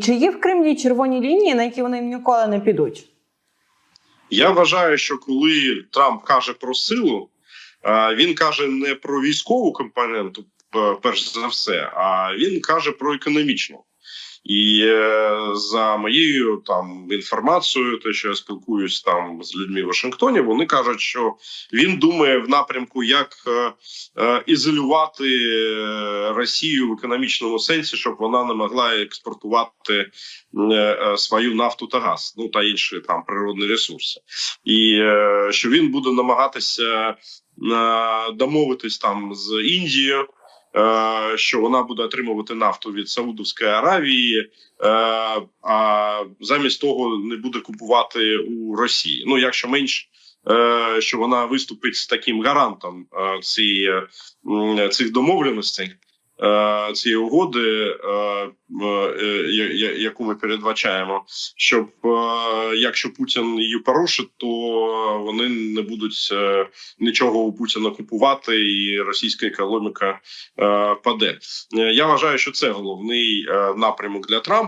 Чи є в Кремлі червоні лінії, на які вони ніколи не підуть? Я вважаю, що коли Трамп каже про силу, е, він каже не про військову компоненту, перш за все, а він каже про економічну. І е, за моєю там інформацією, те, що я спілкуюсь там з людьми в Вашингтоні, вони кажуть, що він думає в напрямку, як е, е, ізолювати е, Росію в економічному сенсі, щоб вона не могла експортувати е, е, свою нафту та газ, ну та інші там природні ресурси, і е, що він буде намагатися е, домовитись там з Індією. Е, Що вона буде отримувати нафту від Саудовської Аравії, е, а замість того не буде купувати у Росії. Ну якщо менш, е, що вона виступить з таким гарантом цих домовленостей, цієї угоди, е, е, яку ми передбачаємо, щоб е, якщо Путін її порушить, то вони не будуть е, нічого у Путіна купувати, і російська економіка е, паде. Е, Я вважаю, що це головний е, напрямок для Трампа.